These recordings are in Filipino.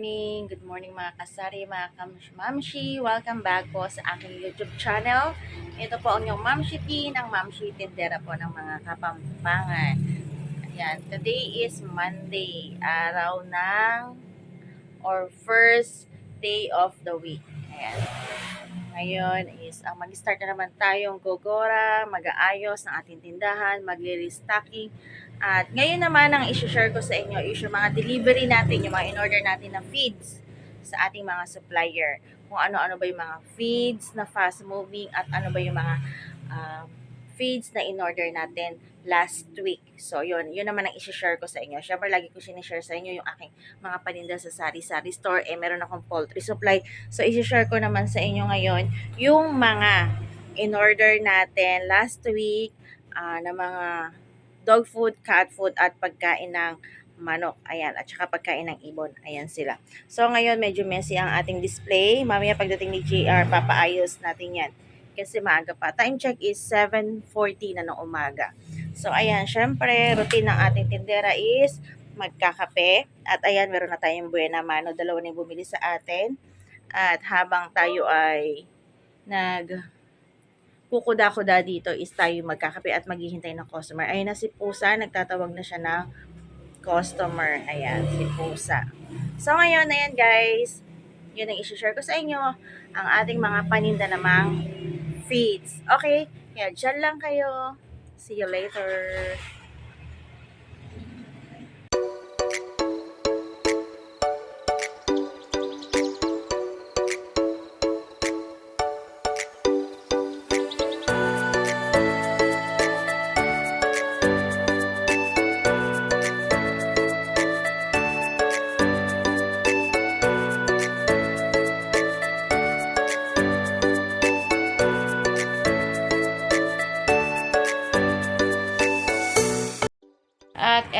morning, good morning mga kasari, mga kamamshi. Welcome back po sa aking YouTube channel. Ito po ang inyong Mamshi Tea ng Mamshi Tindera po ng mga kapampangan. Ayan, today is Monday, araw ng or first day of the week. Ayan. Ngayon is ang mag-start na naman tayong gogora, mag-aayos ng ating tindahan, magre-restocking. At ngayon naman ang isi-share ko sa inyo is yung mga delivery natin, yung mga in-order natin na feeds sa ating mga supplier. Kung ano-ano ba yung mga feeds na fast moving at ano ba yung mga ah, feeds na in-order natin last week. So, yun. Yun naman ang isi-share ko sa inyo. Siyempre, lagi ko sinishare sa inyo yung aking mga paninda sa sari-sari store. Eh, meron akong poultry supply. So, isi-share ko naman sa inyo ngayon yung mga in-order natin last week ah, na mga dog food, cat food, at pagkain ng manok. Ayan. At saka pagkain ng ibon. Ayan sila. So, ngayon medyo messy ang ating display. Mamaya pagdating ni JR, papaayos natin yan. Kasi maaga pa. Time check is 7.40 na ng umaga. So, ayan. Syempre, routine ng ating tindera is magkakape. At ayan, meron na tayong buena mano. Dalawa na bumili sa atin. At habang tayo ay nag kukuda-kuda dito is tayo magkakape at maghihintay ng customer. Ayun na si Pusa, nagtatawag na siya ng customer. Ayan, si Pusa. So ngayon, ayan guys, yun ang isi-share ko sa inyo, ang ating mga paninda namang feeds. Okay, kaya dyan lang kayo. See you later.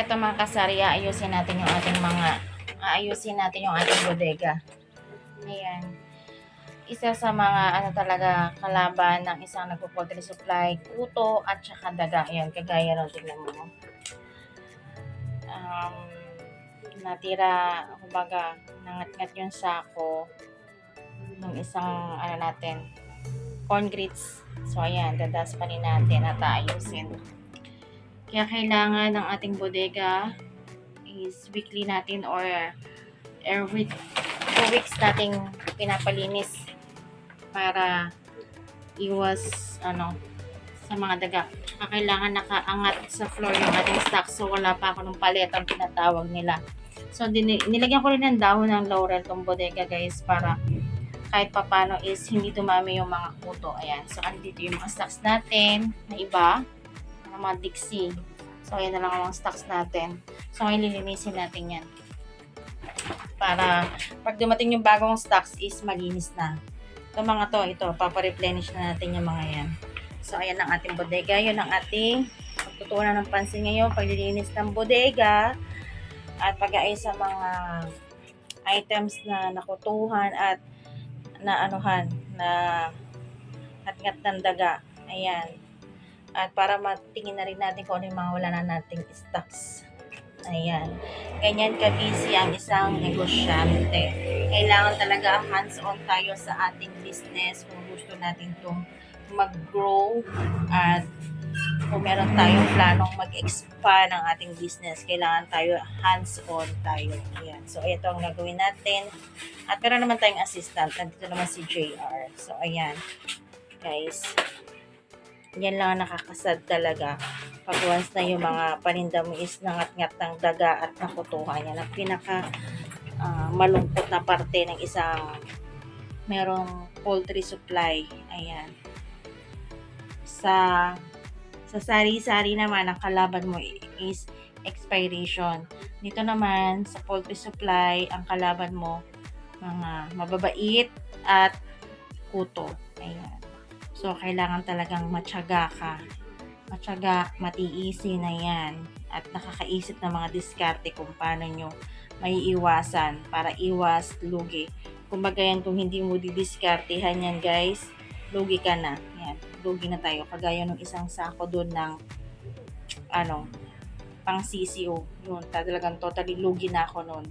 Eto mga kasari, ayusin natin yung ating mga, aayusin natin yung ating bodega. Ayan. Isa sa mga ano talaga kalaban ng isang nagpo-poultry supply, kuto at saka daga. Ayan, kagaya ng tingnan mo. Um, natira, kumbaga, nangat-ngat yung sako ng isang, ano natin, corn grits. So, ayan, dadas pa rin natin at aayusin. Kaya kailangan ng ating bodega is weekly natin or every two weeks nating pinapalinis para iwas ano sa mga daga. Kailangan nakaangat sa floor yung ating stock so wala pa ako ng palet ang tinatawag nila. So nilagyan ko rin ng dahon ng laurel tong bodega guys para kahit papano is hindi dumami yung mga kuto. Ayan. So andito yung mga stocks natin na iba ng mga Dixie. So, ayan na lang ang mga stocks natin. So, ngayon lilinisin natin yan. Para pag dumating yung bagong stocks is malinis na. Ito mga to, ito, papareplenish na natin yung mga yan. So, ayan ang ating bodega. Yun ang ating pagtutunan ng pansin ngayon. Paglilinis ng bodega at pag-aayos sa mga items na nakutuhan at na anuhan na ngat-ngat ng daga. Ayan. At para matingin na rin natin kung ano yung mga wala na nating stocks. Ayan. Ganyan ka-busy ang isang negosyante. Kailangan talaga hands-on tayo sa ating business kung gusto natin itong mag-grow at kung meron tayong planong mag-expand ng ating business, kailangan tayo hands-on tayo. Ayan. So, ito ang gagawin natin. At meron naman tayong assistant. Nandito naman si JR. So, ayan. Guys, yan lang ang nakakasad talaga. Pag once na yung mga paninda mo is nangat-ngat ng daga at nakutuhan. Yan ang pinaka ah, malungkot na parte ng isang merong poultry supply. Ayan. Sa sa sari-sari naman, ang kalaban mo is expiration. Dito naman, sa poultry supply, ang kalaban mo, mga mababait at kuto. Ayan. So, kailangan talagang matyaga ka. Matyaga, matiisi na yan. At nakakaisip ng mga diskarte kung paano nyo may iwasan para iwas lugi. Kumbaga yan, kung hindi mo didiskartehan yan guys, lugi ka na. Yan, lugi na tayo. Kagaya ng isang sako doon ng ano, pang CCO. Yun, talagang totally lugi na ako noon.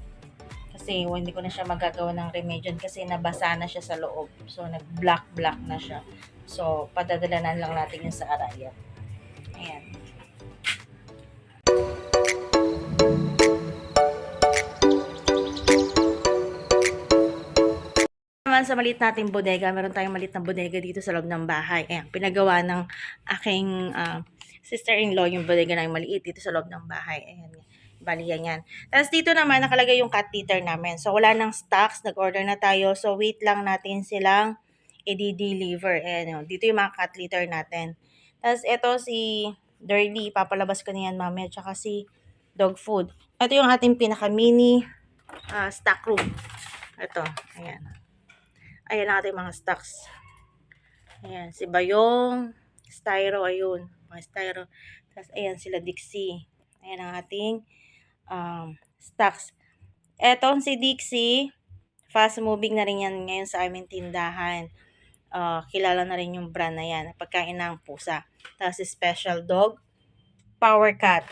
Kasi hindi ko na siya magagawa ng remedian kasi nabasa na siya sa loob. So, nag-black-black na siya. So, padadalanan lang natin yun sa arayat. Ayan. naman sa maliit nating bodega, meron tayong maliit na bodega dito sa loob ng bahay. Ayan, pinagawa ng aking ah, sister-in-law yung bodega na yung maliit dito sa loob ng bahay. Ayan, bali yan yan. Tapos dito naman nakalagay yung cat litter namin. So wala nang stocks, nag-order na tayo. So wait lang natin silang i-deliver. Ayan, yun. dito yung mga cat litter natin. Tapos ito si Dirty, papalabas ko na yan mamaya. Tsaka si dog food. Ito yung ating pinaka-mini ah, stock room. Ito, ayan. Ayan ang ating mga stocks. Ayan, si Bayong, Styro, ayun. Mga Styro. Tapos, ayan sila Dixie. Ayan ang ating um, stocks. Etong si Dixie, fast moving na rin yan ngayon sa aming tindahan. Uh, kilala na rin yung brand na yan. Pagkain ng pusa. Tapos Special Dog, Power Cat.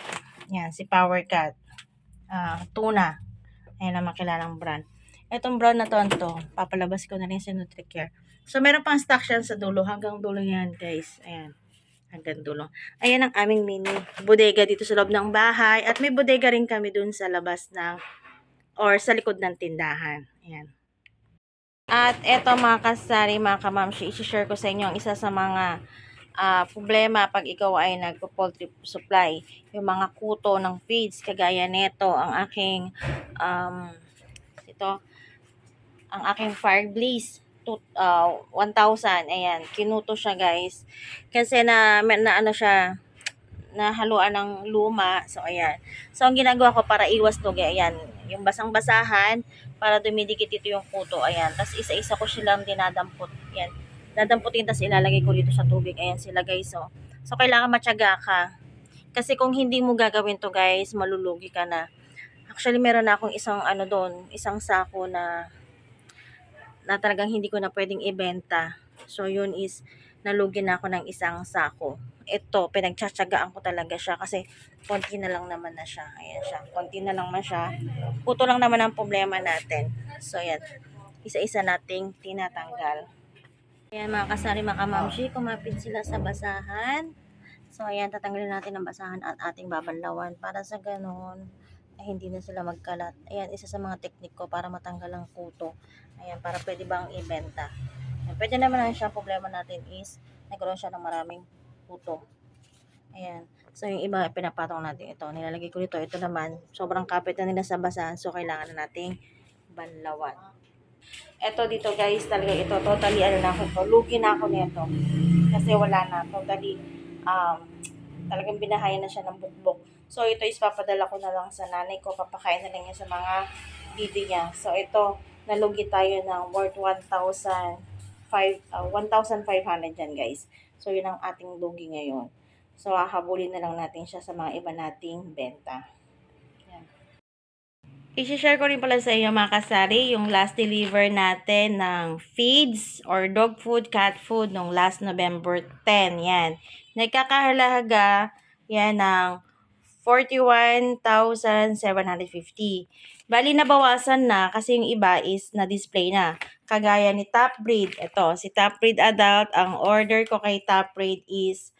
Yan, si Power Cat. Uh, tuna. Ayan ang makilalang brand. Etong brown na to, to, papalabas ko na rin sa NutriCare. So, meron pang stock siya sa dulo. Hanggang dulo yan, guys. Ayan. Hanggang dulo. Ayan ang aming mini bodega dito sa loob ng bahay. At may bodega rin kami dun sa labas ng or sa likod ng tindahan. Ayan. At eto mga kasari, mga kamamshi, isi-share ko sa inyo ang isa sa mga uh, problema pag ikaw ay nagpo-poultry supply. Yung mga kuto ng feeds, kagaya nito, ang aking um, ito, ang aking Fireblaze to, uh, 1,000. Ayan, kinuto siya guys. Kasi na, na ano siya, nahaluan ng luma. So, ayan. So, ang ginagawa ko para iwas tugi, ayan, yung basang-basahan, para dumidikit ito yung kuto. Ayan. Tapos, isa-isa ko silang dinadampot. Ayan. Dadamputin, tapos ilalagay ko dito sa tubig. Ayan sila guys. So, so kailangan matyaga ka. Kasi kung hindi mo gagawin to guys, malulugi ka na. Actually, meron na akong isang ano doon, isang sako na na talagang hindi ko na pwedeng ibenta. So, yun is, nalugi na ako ng isang sako. Ito, pinagtsatsagaan ko talaga siya kasi konti na lang naman na siya. Ayan siya. Konti na lang man siya. Puto lang naman ang problema natin. So, yan. Isa-isa nating tinatanggal. Ayan mga kasari, mga kamamshi, kumapit sila sa basahan. So, ayan, tatanggalin natin ang basahan at ating babanlawan para sa ganun ay hindi na sila magkalat. Ayan, isa sa mga teknik ko para matanggal ang kuto. Ayan, para pwede bang ibenta. Ayan, pwede naman ang siya problema natin is nagkaroon siya ng maraming kuto. Ayan. So, yung iba, pinapatong natin ito. Nilalagay ko dito. Ito naman, sobrang kapit na nila sa basahan. So, kailangan na nating banlawan. Ito dito guys, talaga ito. Totally, ano na ako to. Lugi na ako nito. Kasi wala na. Totally, um, talagang binahayan na siya ng bukbok. So, ito is papadala ko na lang sa nanay ko. Papakain na lang niya sa mga bibi niya. So, ito, nalugi tayo ng worth 1,000 uh, 1,500 yan guys. So, yun ang ating lugi ngayon. So, hahabulin na lang natin siya sa mga iba nating benta. Yan. I-share ko rin pala sa inyo mga kasari yung last deliver natin ng feeds or dog food, cat food nung last November 10. Yan. Nagkakahalaga yan ng 41,750. Bali, nabawasan na kasi yung iba is na-display na. Kagaya ni Top Breed. Ito, si Top Breed Adult, ang order ko kay Top Breed is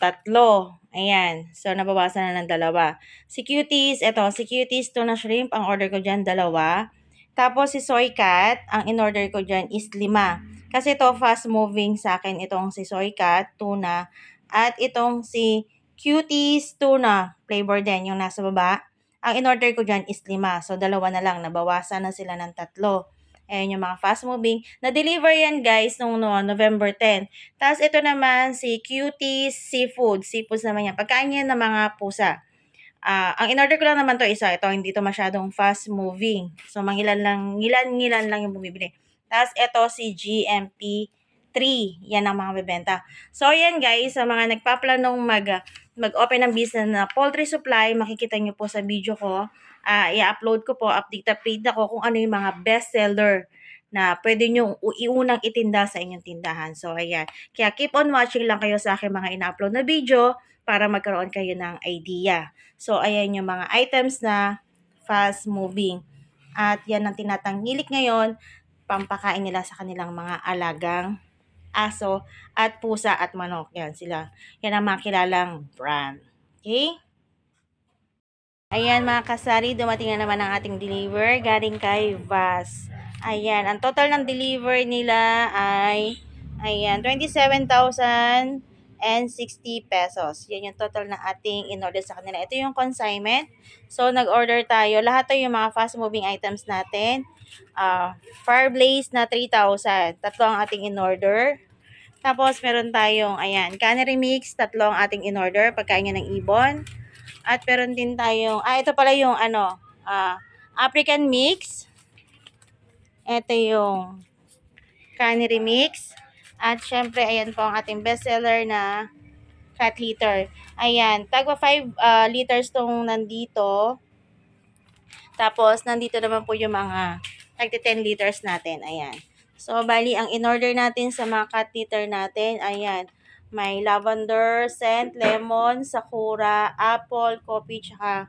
tatlo. Ayan. So, nabawasan na ng dalawa. Si Cuties, ito, si Cuties tuna shrimp, ang order ko dyan, dalawa. Tapos, si Soy Cat, ang in-order ko dyan is lima. Kasi ito, fast moving sa akin, itong si Soy Cat, tuna, at itong si Cuties tuna flavor din, yung nasa baba. Ang in-order ko dyan is lima. So, dalawa na lang. Nabawasan na sila ng tatlo. Ayan yung mga fast moving. Na-deliver yan guys nung no, November 10. Tapos ito naman si Cuties Seafood. Seafood naman yan. Pagkain yan ng mga pusa. Uh, ang in-order ko lang naman to isa. Ito hindi to masyadong fast moving. So mangilan lang, ngilan-ngilan lang yung bumibili. Tapos ito si GMP 3. Yan ang mga bebenta. So, yan guys, sa mga nagpaplanong mag, mag-open ng business na poultry supply, makikita nyo po sa video ko. Uh, i-upload ko po, update update ako kung ano yung mga best seller na pwede nyo iunang itinda sa inyong tindahan. So, ayan. Kaya keep on watching lang kayo sa aking mga ina-upload na video para magkaroon kayo ng idea. So, ayan yung mga items na fast moving. At yan ang tinatanggilik ngayon, pampakain nila sa kanilang mga alagang aso at pusa at manok. Yan sila. Yan ang mga kilalang brand. Okay? Ayan mga kasari, dumating na naman ang ating deliver galing kay Vas. Ayan, ang total ng deliver nila ay ayan, 27,060 pesos. Yan yung total na ating in-order sa kanila. Ito yung consignment. So, nag-order tayo. Lahat to yung mga fast-moving items natin. Uh, Fire Blaze na 3,000. Tatlo ang ating in-order. Tapos, meron tayong, ayan, Canary Mix, tatlo ang ating in-order. Pagkain niya ng ibon. At meron din tayong, ah, ito pala yung, ano, ah, African Mix. Ito yung Canary Mix. At syempre, ayan po ang ating bestseller na cat litter. Ayan, tagwa 5 ah, liters tong nandito. Tapos, nandito naman po yung mga tagti 10 liters natin. Ayan. So, bali, ang in-order natin sa mga cat litter natin, ayan, may lavender, scent, lemon, sakura, apple, coffee, tsaka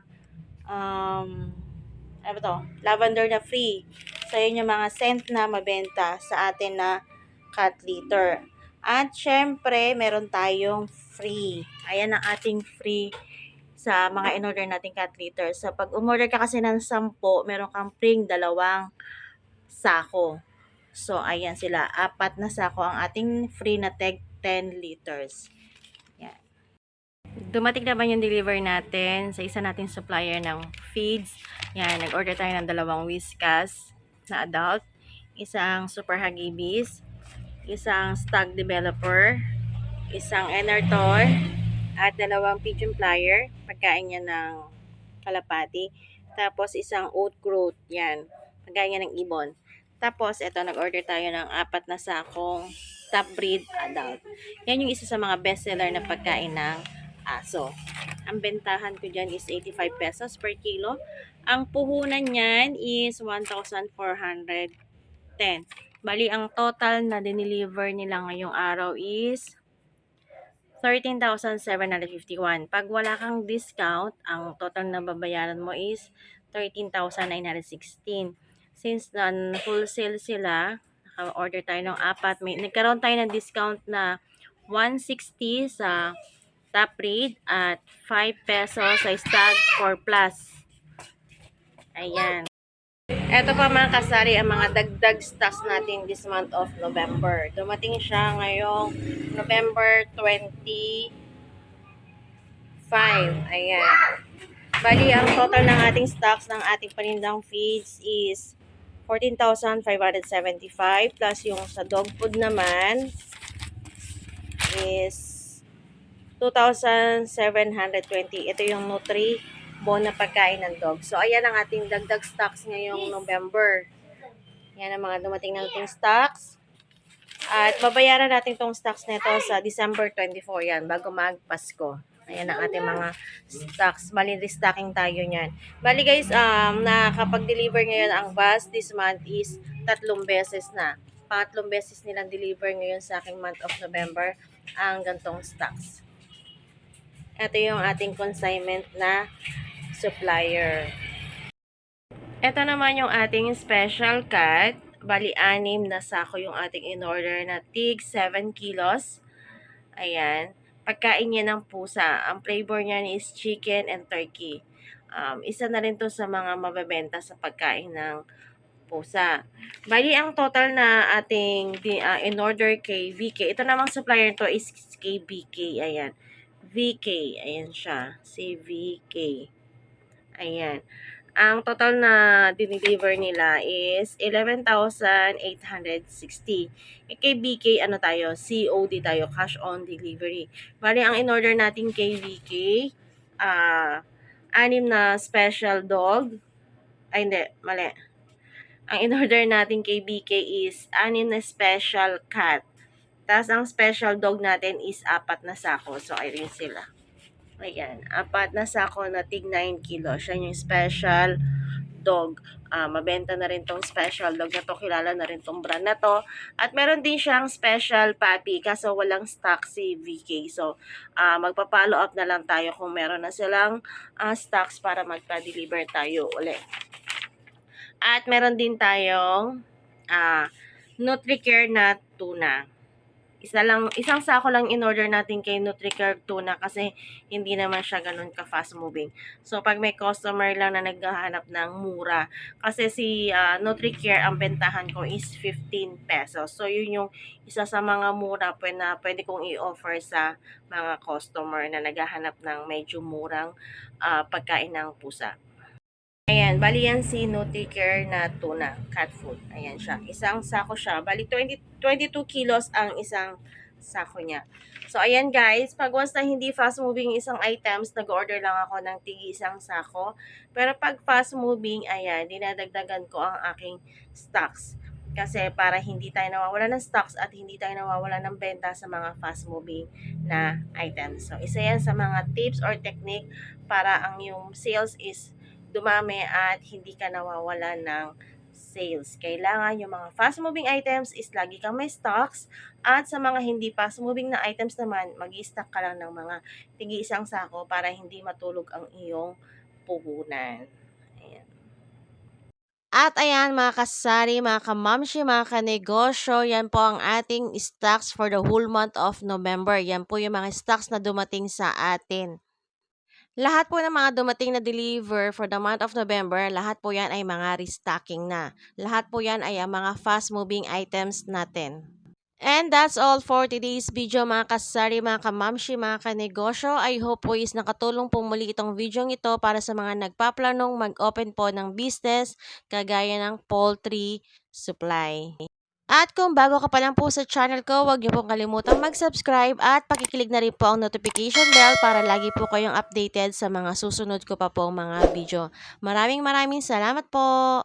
um, ano to? Lavender na free. So, yun yung mga scent na mabenta sa atin na cat litter. At syempre, meron tayong free. Ayan ang ating free sa mga in-order nating cat litter. So, pag umorder ka kasi ng 10, meron kang free dalawang sako. So, ayan sila. Apat na sako ang ating free na tag 10 liters. Yan. Dumating naman yung deliver natin sa isa nating supplier ng feeds. Yan, nag-order tayo ng dalawang Whiskas na adult, isang Super Hagibis, isang Stag Developer, isang Enertor, at dalawang Pigeon Plier, pagkain niya ng kalapati. Tapos isang Oat Groot, yan, pagkain niya ng ibon. Tapos, eto, nag-order tayo ng apat na sakong top breed adult. Yan yung isa sa mga bestseller na pagkain ng aso. Ang bentahan ko dyan is 85 pesos per kilo. Ang puhunan niyan is 1,410. Bali, ang total na dineliver nila ngayong araw is 13,751. Pag wala kang discount, ang total na babayaran mo is 13,916. Since non wholesale sila, naka-order tayo ng apat. May, nagkaroon tayo ng discount na 160 sa top read at 5 pesos sa stag 4 plus. Ayan. Ito pa mga kasari, ang mga dagdag stocks natin this month of November. Dumating siya ngayong November 25. Ayan. Bali, ang total ng ating stocks ng ating panindang feeds is 14,575 plus yung sa dog food naman is 2,720. Ito yung Nutri Bon na pagkain ng dog. So, ayan ang ating dagdag stocks ngayong November. Yan ang mga dumating na ating stocks. At babayaran natin tong stocks nito sa December 24 yan, bago mag-Pasko. Ayan ang ating mga stocks. Bali, restocking tayo niyan. Bali guys, um, nakapag-deliver ngayon ang bus this month is tatlong beses na. Pangatlong beses nilang deliver ngayon sa aking month of November ang gantong stocks. Ito yung ating consignment na supplier. Ito naman yung ating special cut. Bali, anim na sako yung ating in-order na tig 7 kilos. Ayan. Pagkain niya ng pusa. Ang flavor niya is chicken and turkey. Um, isa na rin to sa mga mabebenta sa pagkain ng pusa. Bali, ang total na ating uh, in-order kay VK. Ito namang supplier to is KBK. Ayan. VK. Ayan siya. Si VK. Ayan. Ang total na dinideliver nila is 11,860. E kay BK, ano tayo? COD tayo, cash on delivery. Bali, ang in-order natin kay BK, ah, uh, anim na special dog. Ay, hindi, mali. Ang in-order natin kay BK is anim na special cat. Tapos, ang special dog natin is apat na sako. So, ayun sila. Ayan, apat na sako na tig 9 kilo. Siya yung special dog. Uh, mabenta na rin tong special dog na to. Kilala na rin tong brand na to. At meron din siyang special puppy kaso walang stock si VK. So, uh, magpa-follow up na lang tayo kung meron na silang uh, stocks para magpa-deliver tayo ulit. At meron din tayong ah NutriCare na tuna. Isa lang, isang sako lang in order natin kay NutriCare tuna kasi hindi naman siya ganun ka fast moving. So pag may customer lang na naghahanap ng mura, kasi si ah, NutriCare ang bentahan ko is 15 pesos. So yun yung isa sa mga mura pwede, na pwede kong i-offer sa mga customer na naghahanap ng medyo murang ah, pagkain ng pusa. Ayan, bali yan si NutriCare na tuna, cat food. Ayan siya. Isang sako siya. Bali 20, 22 kilos ang isang sako niya. So, ayan guys, pag once na hindi fast moving isang items, nag-order lang ako ng tigi isang sako. Pero pag fast moving, ayan, dinadagdagan ko ang aking stocks. Kasi para hindi tayo nawawala ng stocks at hindi tayo nawawala ng benta sa mga fast moving na items. So, isa yan sa mga tips or technique para ang yung sales is dumami at hindi ka nawawala ng sales. Kailangan yung mga fast moving items is lagi kang may stocks at sa mga hindi fast moving na items naman, mag stock ka lang ng mga tigi isang sako para hindi matulog ang iyong puhunan. Ayan. At ayan mga kasari, mga kamamshi, mga kanegosyo, yan po ang ating stocks for the whole month of November. Yan po yung mga stocks na dumating sa atin. Lahat po ng mga dumating na deliver for the month of November, lahat po yan ay mga restocking na. Lahat po yan ay ang mga fast-moving items natin. And that's all for today's video mga kasari, mga kamamshi, mga kanegosyo. I hope po is nakatulong po muli itong video ito para sa mga nagpaplanong mag-open po ng business kagaya ng poultry supply. At kung bago ka pa lang po sa channel ko, huwag niyo pong kalimutang mag-subscribe at pakikilig na rin po ang notification bell para lagi po kayong updated sa mga susunod ko pa pong mga video. Maraming maraming salamat po!